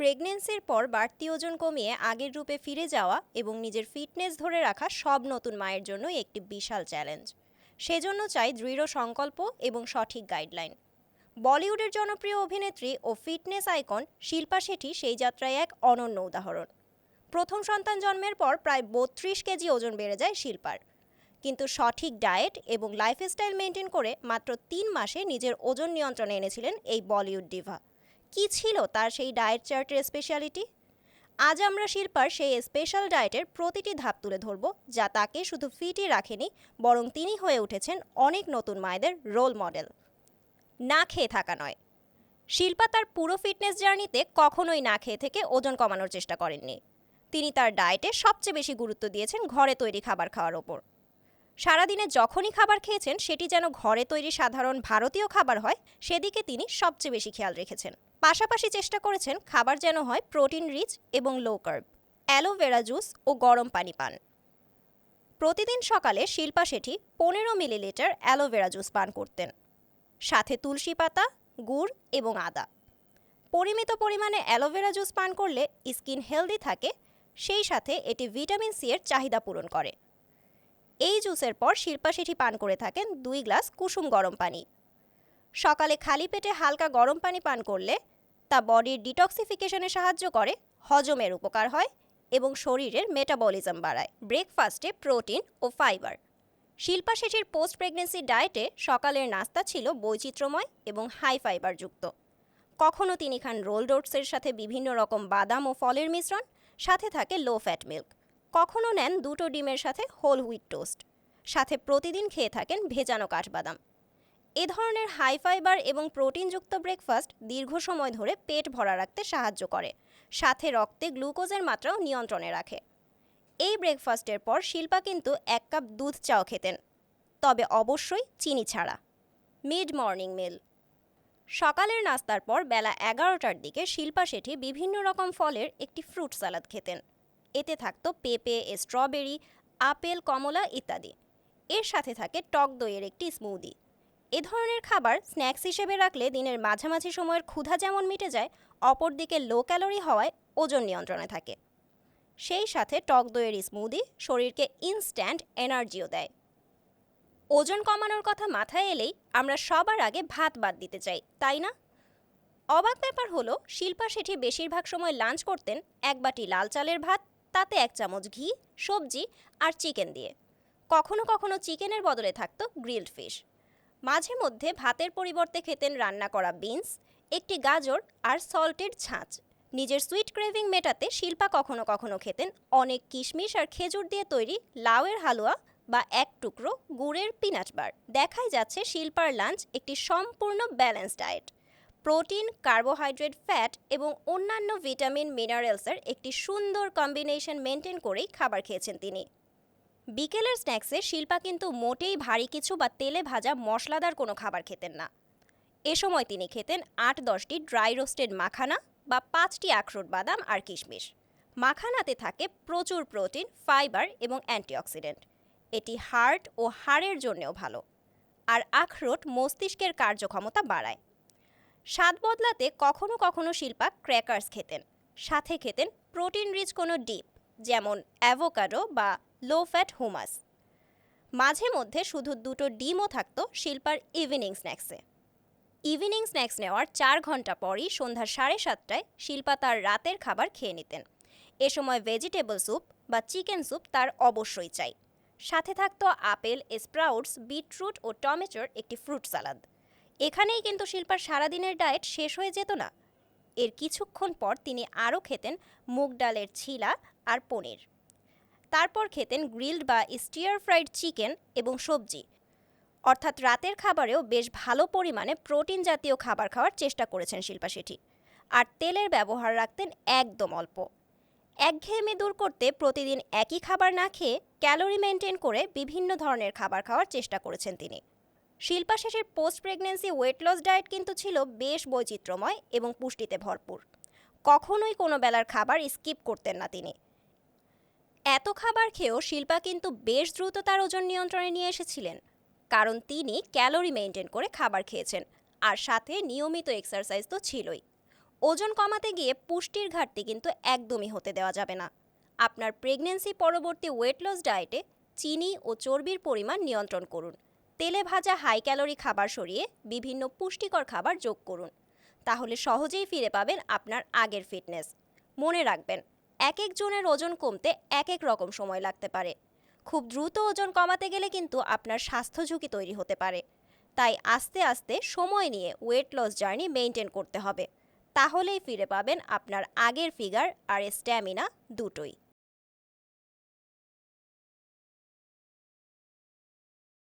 প্রেগনেন্সির পর বাড়তি ওজন কমিয়ে আগের রূপে ফিরে যাওয়া এবং নিজের ফিটনেস ধরে রাখা সব নতুন মায়ের জন্যই একটি বিশাল চ্যালেঞ্জ। সেজন্য চাই দৃঢ় সংকল্প এবং সঠিক গাইডলাইন। বলিউডের জনপ্রিয় অভিনেত্রী ও ফিটনেস আইকন শিল্পা শেঠি সেই যাত্রায় এক অনন্য উদাহরণ। প্রথম সন্তান জন্মের পর প্রায় বত্রিশ কেজি ওজন বেড়ে যায় শিল্পার। কিন্তু সঠিক ডায়েট এবং লাইফস্টাইল মেনটেন করে মাত্র তিন মাসে নিজের ওজন নিয়ন্ত্রণে এনেছিলেন এই বলিউড ডিভা। কি ছিল তার সেই ডায়েট চার্টের স্পেশালিটি আজ আমরা শিল্পার সেই স্পেশাল ডায়েটের প্রতিটি ধাপ তুলে ধরব, যা তাকে শুধু ফিটই রাখেনি, বরং তিনি হয়ে উঠেছেন অনেক নতুন মায়েদের রোল মডেল না খেয়ে থাকা নয়। শিল্পা তার পুরো ফিটনেস জার্নিতে কখনোই না খেয়ে থেকে ওজন কমানোর চেষ্টা করেননি। তিনি তার ডায়েটে সবচেয়ে বেশি গুরুত্ব দিয়েছেন ঘরে তৈরি খাবার খাওয়ার ওপর। সারাদিনে যখনই খাবার খেয়েছেন, সেটি যেন ঘরে তৈরি সাধারণ ভারতীয় খাবার হয়, সেদিকে তিনি সবচেয়ে বেশি খেয়াল রেখেছেন। পাশাপাশি চেষ্টা করেছেন খাবার যেন হয় প্রোটিন রিচ এবং low carb aloe vera juice ও গরম পানি পান। প্রতিদিন সকালে শিল্পা শেঠি পনেরো মিলিলিটার অ্যালোভেরা জুস পান করতেন। সাথে তুলসী পাতা, গুড় এবং আদা। পরিমিত পরিমাণে অ্যালোভেরা জুস পান করলে স্কিন হেলদি থাকে, সেই সাথে এটি ভিটামিন সি এর চাহিদা পূরণ করে। এই জুসের পর শিল্পা শেঠি পান করে থাকেন দুই গ্লাস কুসুম গরম পানি। সকালে খালি পেটে হালকা গরম পানি পান করলে তা বডির ডিটক্সিফিকেশনে সাহায্য করে, হজমের উপকার হয় এবং শরীরের মেটাবলিজম বাড়ায়। ব্রেকফাস্টে প্রোটিন ও ফাইবার। শিল্পা শেঠির পোস্ট প্রেগনেন্সি ডায়েটে সকালের নাস্তা ছিল বৈচিত্র্যময় এবং হাই ফাইবার যুক্ত কখনো তিনি খান রোল ওটসের সাথে বিভিন্ন রকম বাদাম ও ফলের মিশ্রণ, সাথে থাকে লো ফ্যাট মিল্ক। কখনও নেন দুটো ডিমের সাথে হোল হুইট টোস্ট। সাথে প্রতিদিন খেয়ে থাকেন ভেজানো কাঠবাদাম। এ ধরনের হাই ফাইবার এবং প্রোটিনযুক্ত ব্রেকফাস্ট দীর্ঘ সময় ধরে পেট ভরা রাখতে সাহায্য করে। সাথে রক্তে গ্লুকোজের মাত্রাও নিয়ন্ত্রণে রাখে। এই ব্রেকফাস্টের পর শিল্পা কিন্তু এক কাপ দুধ চাও খেতেন। তবে অবশ্যই চিনি ছাড়া। মিড মর্নিং মিল সকালের নাস্তার পর বেলা এগারোটার দিকে শিল্পা শেঠি বিভিন্ন রকম ফলের একটি ফ্রুট সালাদ খেতেন। এতে থাকত পেঁপে স্ট্রবেরি আপেল, কমলা ইত্যাদি। এর সাথে থাকে টক দইয়ের একটি স্মুদি এ ধরনের খাবার স্ন্যাক্স হিসেবে রাখলে দিনের মাঝামাঝি সময়ের ক্ষুধা যেমন মিটে যায়, অপরদিকে লো ক্যালোরি হওয়ায় ওজন নিয়ন্ত্রণে থাকে। সেই সাথে টক দইয়ের স্মুদি শরীরকে ইনস্ট্যান্ট এনার্জিও দেয়। ওজন কমানোর কথা মাথায় এলেই আমরা সবার আগে ভাত বাদ দিতে চাই, তাই না? অবাক ব্যাপার হলো, শিল্পা শেঠি বেশিরভাগ সময় লাঞ্চ করতেন এক বাটি লাল চালের ভাত, তাতে এক চামচ ঘি, সবজি আর চিকেন দিয়ে। কখনো কখনো চিকেনের বদলে থাকতো গ্রিলড ফিশ মাঝে মধ্যে ভাতের পরিবর্তে খেতেন রান্না করা বিনস, একটি গাজর আর সল্টেড ছাঁচ। নিজের সুইট ক্রেভিং মেটাতে শিল্পা কখনো কখনো খেতেন অনেক কিশমিশ আর খেজুর দিয়ে তৈরি লাউয়ের হালুয়া বা এক টুকরো গুড়ের পিনাট বার। দেখাই যাচ্ছে শিল্পার লাঞ্চ একটি সম্পূর্ণ balance diet. Protein, carbohydrate, fat এবং অন্যান্য ভিটামিন, মিনারেলসের একটি সুন্দর কম্বিনেশন মেনটেন করেই খাবার খেয়েছেন তিনি। বিকেলের স্ন্যাক্সে শিল্পা কিন্তু মোটেই ভারী কিছু বা তেলে ভাজা মশলাদার কোনো খাবার খেতেন না। এ সময় তিনি খেতেন আট দশটি ড্রাই রোস্টেড মাখানা বা পাঁচটি আখরোট বাদাম আর কিশমিশ। মাখানাতে থাকে প্রচুর প্রোটিন, ফাইবার এবং অ্যান্টিঅক্সিডেন্ট। এটি হার্ট ও হাড়ের জন্যও ভালো। আর আখরোট মস্তিষ্কের কার্যক্ষমতা বাড়ায়। স্বাদ বদলাতে কখনো কখনো শিল্পা ক্র্যাকার্স খেতেন। সাথে খেতেন প্রোটিন রিচ কোনো ডিপ যেমন অ্যাভোকাডো বা লো ফ্যাট হুমাস। মাঝে মধ্যে শুধু দুটো ডিমও থাকতো শিল্পার ইভিনিং স্ন্যাক্সে। ইভিনিং স্ন্যাক্স নেওয়ার চার ঘণ্টা পরই সন্ধ্যা সাড়ে সাতটায় শিল্পা তার রাতের খাবার খেয়ে নিতেন। এ সময় ভেজিটেবল স্যুপ বা চিকেন স্যুপ তার অবশ্যই চাই। সাথে থাকতো আপেল, স্প্রাউটস, বিটরুট ও টমেটোর একটি ফ্রুট সালাদ এখানেই কিন্তু শিল্পার সারাদিনের ডায়েট শেষ হয়ে যেত না। এর কিছুক্ষণ পর তিনি আরও খেতেন মুগ ডালের ছিলা আর পনির। তারপর খেতেন গ্রিলড বা স্টিয়ার ফ্রাইড চিকেন এবং সবজি। অর্থাৎ রাতের খাবারেও বেশ ভালো পরিমাণে প্রোটিন জাতীয় খাবার খাওয়ার চেষ্টা করেছেন শিল্পা শেঠি। আর তেলের ব্যবহার রাখতেন একদম অল্প। একঘেয়েমি দূর করতে প্রতিদিন একই খাবার না খেয়ে ক্যালোরি মেনটেন করে বিভিন্ন ধরনের খাবার খাওয়ার চেষ্টা করেছেন তিনি। শিল্পা শেষের post pregnancy weight loss diet কিন্তু ছিল বেশ বৈচিত্র্যময় এবং পুষ্টিতে ভরপুর। কখনোই কোনো বেলার খাবার স্কিপ করতেন না তিনি। এত খাবার খেয়েও শিল্পা কিন্তু বেশ দ্রুত তার ওজন নিয়ন্ত্রণে নিয়ে এসেছিলেন, কারণ তিনি ক্যালোরি মেনটেন করে খাবার খেয়েছেন, আর সাথে নিয়মিত এক্সারসাইজ তো ছিলই। ওজন কমাতে গিয়ে পুষ্টির ঘাটতি কিন্তু একদমই হতে দেওয়া যাবে না। আপনার প্রেগনেন্সি পরবর্তী ওয়েট লস ডায়েটে চিনি ও চর্বির পরিমাণ নিয়ন্ত্রণ করুন। তেলে ভাজা হাই ক্যালোরি খাবার সরিয়ে বিভিন্ন পুষ্টিকর খাবার যোগ করুন। তাহলে সহজেই ফিরে পাবেন আপনার আগের ফিটনেস মনে রাখবেন এক একজনের ওজন কমতে এক এক রকম সময় লাগতে পারে। খুব দ্রুত ওজন কমাতে গেলে কিন্তু আপনার স্বাস্থ্য ঝুঁকি তৈরি হতে পারে। তাই আস্তে আস্তে সময় নিয়ে ওয়েট লস জার্নি মেনটেন করতে হবে। তাহলেই ফিরে পাবেন আপনার আগের ফিগার আর স্ট্যামিনা দুটোই।